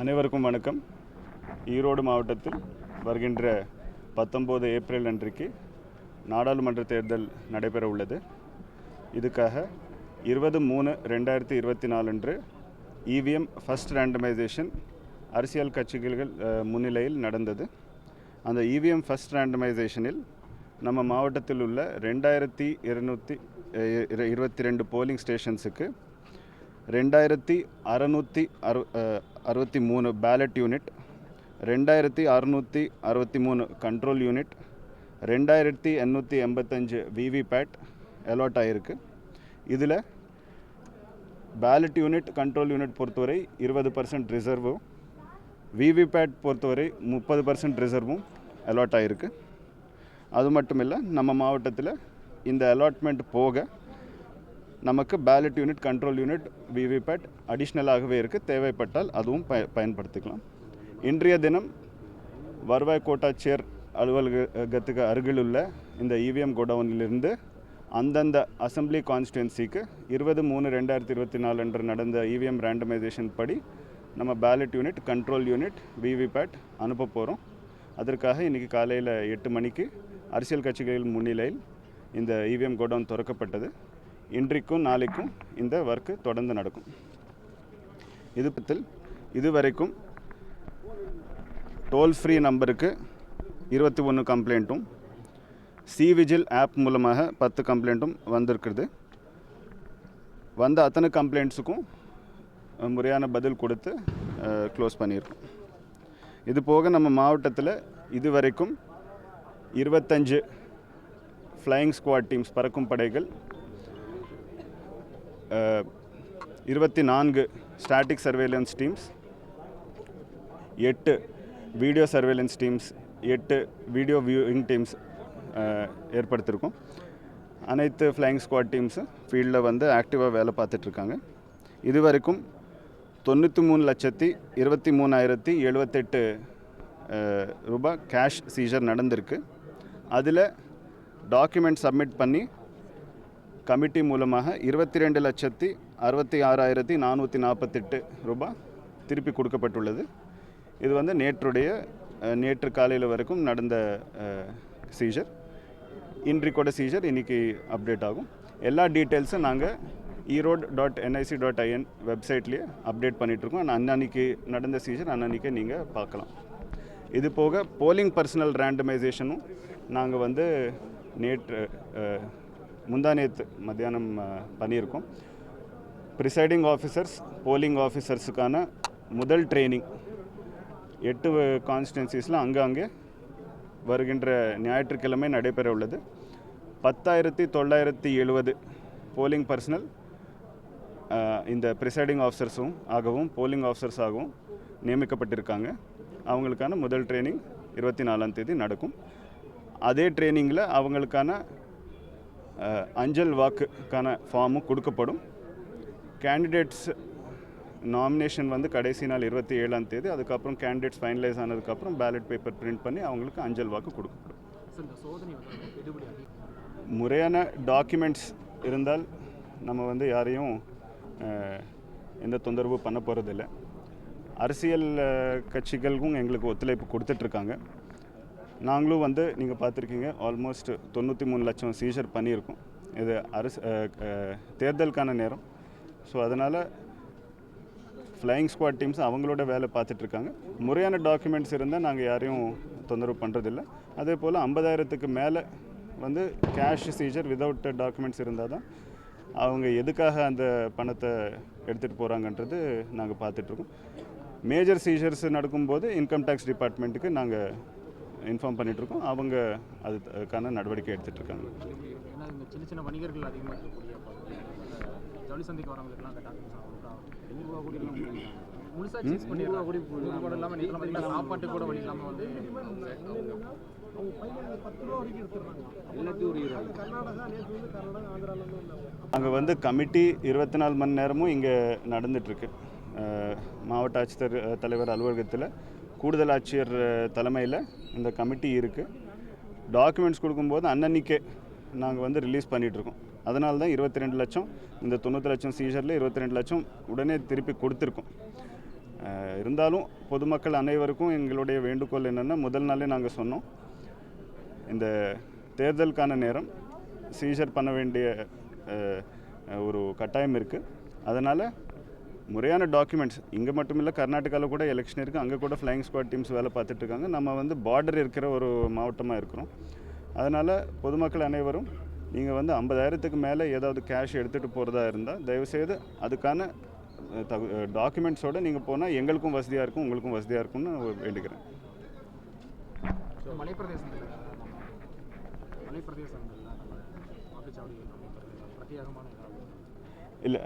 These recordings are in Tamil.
அனைவருக்கும் வணக்கம். ஈரோடு மாவட்டத்தில் வருகின்ற பத்தொம்போது ஏப்ரல் அன்றைக்கு நாடாளுமன்ற தேர்தல் நடைபெற உள்ளது. இதுக்காக இருபது மூணு ரெண்டாயிரத்தி இருபத்தி நாலு அன்று இவிஎம் ஃபஸ்ட் ரேண்டமைசேஷன் அரசியல் கட்சிகள் முன்னிலையில் நடந்தது. அந்த இவிஎம் ஃபஸ்ட் ரேண்டமைசேஷனில் நம்ம மாவட்டத்தில் உள்ள ரெண்டாயிரத்தி இருநூற்றி இருபத்தி ரெண்டு போலிங் ஸ்டேஷன்ஸுக்கு ரெண்டாயிரத்தி அறநூற்றி அறு அறுபத்தி மூணு பேலட் யூனிட் ரெண்டாயிரத்தி அறுநூற்றி அறுபத்தி மூணு கண்ட்ரோல் யூனிட் ரெண்டாயிரத்தி எண்ணூற்றி எண்பத்தஞ்சு விவிபேட் அலாட் ஆகிருக்கு இதில் பேலட் யூனிட் கண்ட்ரோல் யூனிட் பொறுத்தவரை இருபது பர்சன்ட் ரிசர்வும் விவிபேட் பொறுத்தவரை முப்பது பர்சன்ட் ரிசர்வும் அலாட் ஆகிருக்கு அது மட்டும் இல்லை நம்ம மாவட்டத்தில் இந்த அலாட்மெண்ட் போக நமக்கு ballot unit control unit VVPAT அடிஷ்னலாகவே இருக்குது தேவைப்பட்டால் அதுவும் பய பயன்படுத்திக்கலாம். இன்றைய தினம் வருவாய் கோட்டாட்சியர் அலுவலகத்துக்கு அருகிலுள்ள இந்த இவிஎம் கோடவுனிலிருந்து அந்தந்த அசெம்பிளி கான்ஸ்டுவன்சிக்கு இருபது மூணு ரெண்டாயிரத்தி இருபத்தி நாலு அன்று நடந்த இவிஎம் ரேண்டமைசேஷன் படி நம்ம ballot unit control unit VVPAT அனுப்ப போகிறோம் அதற்காக இன்றைக்கி காலையில் எட்டு மணிக்கு அரசியல் கட்சிகளின் முன்னிலையில் இந்த இவிஎம் கோடவுன் திறக்கப்பட்டது. இன்றைக்கும் நாளைக்கும் இந்த ஒர்க்கு தொடர்ந்து நடக்கும். இது பற்றில் இதுவரைக்கும் டோல் ஃப்ரீ நம்பருக்கு இருபத்தி ஒன்று கம்ப்ளைண்ட்டும் சி விஜில் ஆப் மூலமாக பத்து கம்ப்ளைண்ட்டும் வந்திருக்கிறது. வந்த அத்தனை கம்ப்ளைண்ட்ஸுக்கும் முறையான பதில் கொடுத்து க்ளோஸ் பண்ணியிருக்கோம். இது போக நம்ம மாவட்டத்தில் இதுவரைக்கும் இருபத்தஞ்சு ஃப்ளையிங் ஸ்குவாட் டீம்ஸ் பறக்கும் படைகள் இருபத்தி நான்கு ஸ்டாட்டிக் சர்வேலன்ஸ் டீம்ஸ் எட்டு வீடியோ சர்வேலன்ஸ் டீம்ஸ் எட்டு வீடியோ வியூயிங் டீம்ஸ் ஏற்படுத்தியிருக்கோம் அனைத்து ஃப்ளையிங் ஸ்குவாட் டீம்ஸும் ஃபீல்டில் வந்து ஆக்டிவாக வேலை பார்த்துட்ருக்காங்க இது வரைக்கும் தொண்ணூற்றி மூணு லட்சத்தி இருபத்தி மூணாயிரத்தி எழுபத்தெட்டு ரூபாய் கேஷ் சீசர் நடந்திருக்கு. அதில் டாக்குமெண்ட் சப்மிட் பண்ணி கமிட்டி மூலமாக இருபத்தி ரெண்டு லட்சத்தி அறுபத்தி ஆறாயிரத்தி நானூற்றி நாற்பத்தெட்டு ரூபாய் திருப்பி கொடுக்கப்பட்டுள்ளது. இது வந்து நேற்றுடைய நேற்று காலையில் வரைக்கும் நடந்த சீஜர் இன்றைக்கோட சீஜர் இன்றைக்கி அப்டேட் ஆகும். எல்லா டீட்டெயில்ஸும் நாங்கள் Erode dot NIC dot IN வெப்சைட்லேயே update பண்ணிகிட்ருக்கோம் அன்னன்னைக்கு நடந்த சீஜர் அன்னன்னைக்கே நீங்கள் பார்க்கலாம். இது போக போலிங் பர்சனல் ரேண்டமைசேஷனும் நாங்கள் வந்து நேற்று முந்தா நேற்று மத்தியானம் பண்ணியிருக்கோம். ப்ரிசைடிங் ஆஃபீஸர்ஸ் போலிங் ஆஃபீஸர்ஸுக்கான முதல் ட்ரைனிங் எட்டு கான்ஸ்டன்சிஸில் அங்கங்கே வருகின்ற ஞாயிற்றுக்கிழமை நடைபெற உள்ளது. பத்தாயிரத்தி தொள்ளாயிரத்தி எழுபது போலிங் பர்சனல் இந்த ப்ரிசைடிங் ஆஃபீஸர்ஸும் ஆகவும் போலிங் ஆஃபீஸர்ஸ் ஆகவும் நியமிக்கப்பட்டிருக்காங்க. அவங்களுக்கான முதல் ட்ரைனிங் இருபத்தி நாலாம் தேதி நடக்கும். அதே ட்ரைனிங்கில் அவங்களுக்கான அஞ்சல் வாக்குக்கான ஃபார்மும் கொடுக்கப்படும். கேண்டிடேட்ஸ் நாமினேஷன் வந்து கடைசி நாள் இருபத்தி ஏழாம் தேதி அதுக்கப்புறம் கேண்டிடேட்ஸ் ஃபைனலைஸ் ஆனதுக்கப்புறம் பேலட் பேப்பர் பிரிண்ட் பண்ணி அவங்களுக்கு அஞ்சல் வாக்கு கொடுக்கப்படும். முறையான டாக்குமெண்ட்ஸ் இருந்தால் நம்ம வந்து யாரையும் எந்த தொந்தரவு பண்ண போகிறதில்ல அரசியல் கட்சிகளுக்கும் எங்களுக்கு ஒத்துழைப்பு கொடுத்துட்ருக்காங்க. நாங்களும் வந்து நீங்கள் பார்த்துருக்கீங்க ஆல்மோஸ்ட் தொண்ணூற்றி மூணு லட்சம் சீசர் பண்ணியிருக்கோம். இது அரசு தேர்தலுக்கான நேரம். ஸோ அதனால் ஃப்ளையிங் ஸ்குவாட் டீம்ஸ் அவங்களோட வேலை பார்த்துட்ருக்காங்க முறையான டாக்குமெண்ட்ஸ் இருந்தால் நாங்கள் யாரையும் தொந்தரவு பண்ணுறதில்ல அதே போல் ஐம்பதாயிரத்துக்கு மேலே வந்து கேஷ் சீஜர் விதவுட் டாக்குமெண்ட்ஸ் இருந்தால் தான் அவங்க எதுக்காக அந்த பணத்தை எடுத்துகிட்டு போகிறாங்கன்றது நாங்கள் பார்த்துட்ருக்கோம் மேஜர் சீஜர்ஸ் நடக்கும்போது இன்கம் டேக்ஸ் டிபார்ட்மெண்ட்டுக்கு நாங்கள் இன்ஃபார்ம் பண்ணிகிட்ருக்கோம் அவங்க அதுக்கான நடவடிக்கை எடுத்துகிட்டு இருக்காங்க ஏன்னா இந்த சின்ன சின்ன வணிகர்கள் அதிகமாக இருக்கக்கூடிய பகுதி. ஜவுளி சந்தைக்கு வரவங்களுக்குலாம் அந்த டாக்குமெண்ட்ஸ் நூறுரூவா கூட இல்லாமல் முழுசாக சீஸ் பண்ணிடுறா கூட கூட இல்லாமல் நேற்று பார்த்தீங்கன்னா சாப்பாட்டு கூட வழி இல்லாமல் வந்து அங்கே வந்து கமிட்டி இருபத்தி நாலு மணி நேரமும் இங்கே நடந்துட்டுருக்கு. மாவட்ட ஆட்சித்தர் தலைவர் அலுவலகத்தில் கூடுதல் ஆட்சியர் தலைமையில் இந்த கமிட்டி இருக்குது டாக்குமெண்ட்ஸ் கொடுக்கும்போது அன்னன்னைக்கே நாங்கள் வந்து ரிலீஸ் பண்ணிகிட்ருக்கோம் அதனால தான் இருபத்தி ரெண்டு லட்சம் இந்த தொண்ணூற்றி லட்சம் சீசரில் இருபத்தி ரெண்டு லட்சம் உடனே திருப்பி கொடுத்துருக்கோம். இருந்தாலும் பொதுமக்கள் அனைவருக்கும் எங்களுடைய வேண்டுகோள் என்னென்னா முதல் நாளே நாங்கள் சொன்னோம். இந்த தேர்தலுக்கான நேரம் சீசர் பண்ண வேண்டிய ஒரு கட்டாயம் இருக்குது அதனால் முறையான டாக்குமெண்ட்ஸ் இங்கே மட்டும் இல்லை கர்நாடகாவில் கூட எலெக்ஷன் இருக்குது அங்கே கூட ஃப்ளைங் ஸ்குவாட் டீம்ஸ் வேலை பார்த்துட்டு இருக்காங்க நம்ம வந்து பார்டர் இருக்கிற ஒரு மாவட்டமாக இருக்கிறோம் அதனால் பொதுமக்கள் அனைவரும் நீங்கள் வந்து ஐம்பதாயிரத்துக்கு மேலே ஏதாவது கேஷ் எடுத்துகிட்டு போகிறதா இருந்தால் தயவுசெய்து அதுக்கான தகு டாக்குமெண்ட்ஸோடு நீங்கள் போனால் எங்களுக்கும் வசதியாக இருக்கும் உங்களுக்கும் வசதியாக இருக்கும்னு வேண்டுகிறேன் ஸோ மலைப்பிரதேசங்களில் பிரத்யேகமான இல்லை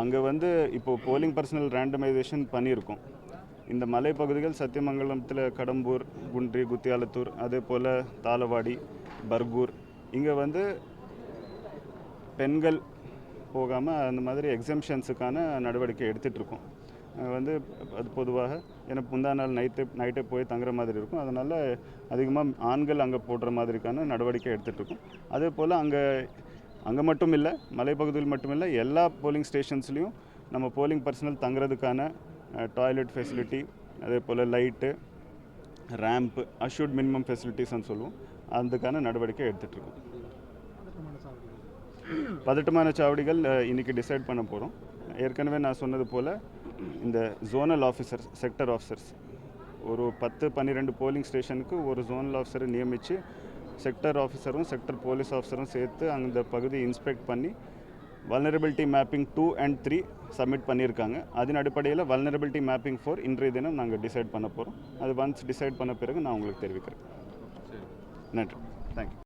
அங்கே வந்து இப்போது போலிங் பர்சனல் ரேண்டமைசேஷன் பண்ணியிருக்கோம். இந்த மலைப்பகுதிகள் சத்தியமங்கலத்தில் கடம்பூர் குன்றி குத்தியாலத்தூர் அதே போல் தாளவாடி பர்கூர். இங்கே வந்து பெண்கள் போகாமல் அந்த மாதிரி எக்ஸம்ஷன்ஸுக்கான நடவடிக்கை எடுத்துகிட்டு இருக்கோம். வந்து அது பொதுவாக ஏன்னா முந்தா நாள் நைட்டு நைட்டே போய் தங்குற மாதிரி இருக்கும். அதனால் அதிகமாக ஆண்கள் அங்கே போடுற மாதிரிக்கான நடவடிக்கை எடுத்துகிட்ருக்கோம் அதே போல் அங்கே அங்கே மட்டும் இல்லை மலைப்பகுதியில் மட்டும் இல்லை எல்லா போலிங் ஸ்டேஷன்ஸ்லேயும் நம்ம போலிங் பர்சனல் தங்குறதுக்கான டாய்லெட் ஃபெசிலிட்டி அதே போல் லைட்டு ரேம்ப்பு அஷ்யூர்ட் மினிமம் ஃபெசிலிட்டிஸ்னு சொல்லுவோம். அதுக்கான நடவடிக்கை எடுத்துகிட்ருக்கோம் பதட்டமான சாவடிகள் இன்றைக்கி டிசைட் பண்ண போகிறோம் ஏற்கனவே நான் சொன்னது போல் இந்த ஜோனல் ஆஃபீஸர்ஸ் செக்டர் ஆஃபீஸர்ஸ் ஒரு பத்து பன்னிரெண்டு போலிங் ஸ்டேஷனுக்கு ஒரு ஜோனல் ஆஃபீஸரை நியமித்து செக்டர் ஆஃபீஸரும் செக்டர் போலீஸ் ஆஃபீஸரும் சேர்த்து அந்த பகுதியை இன்ஸ்பெக்ட் பண்ணி vulnerability mapping two and three submit பண்ணியிருக்காங்க. அதன் அடிப்படையில் வல்னரபிலிட்டி மேப்பிங் ஃபோர் இன்றைய தினம் நாங்கள் டிசைட் பண்ண போகிறோம் அது ஒன்ஸ் டிசைட் பண்ண பிறகு நான் உங்களுக்கு தெரிவிக்கிறேன். நன்றி. தேங்க்யூ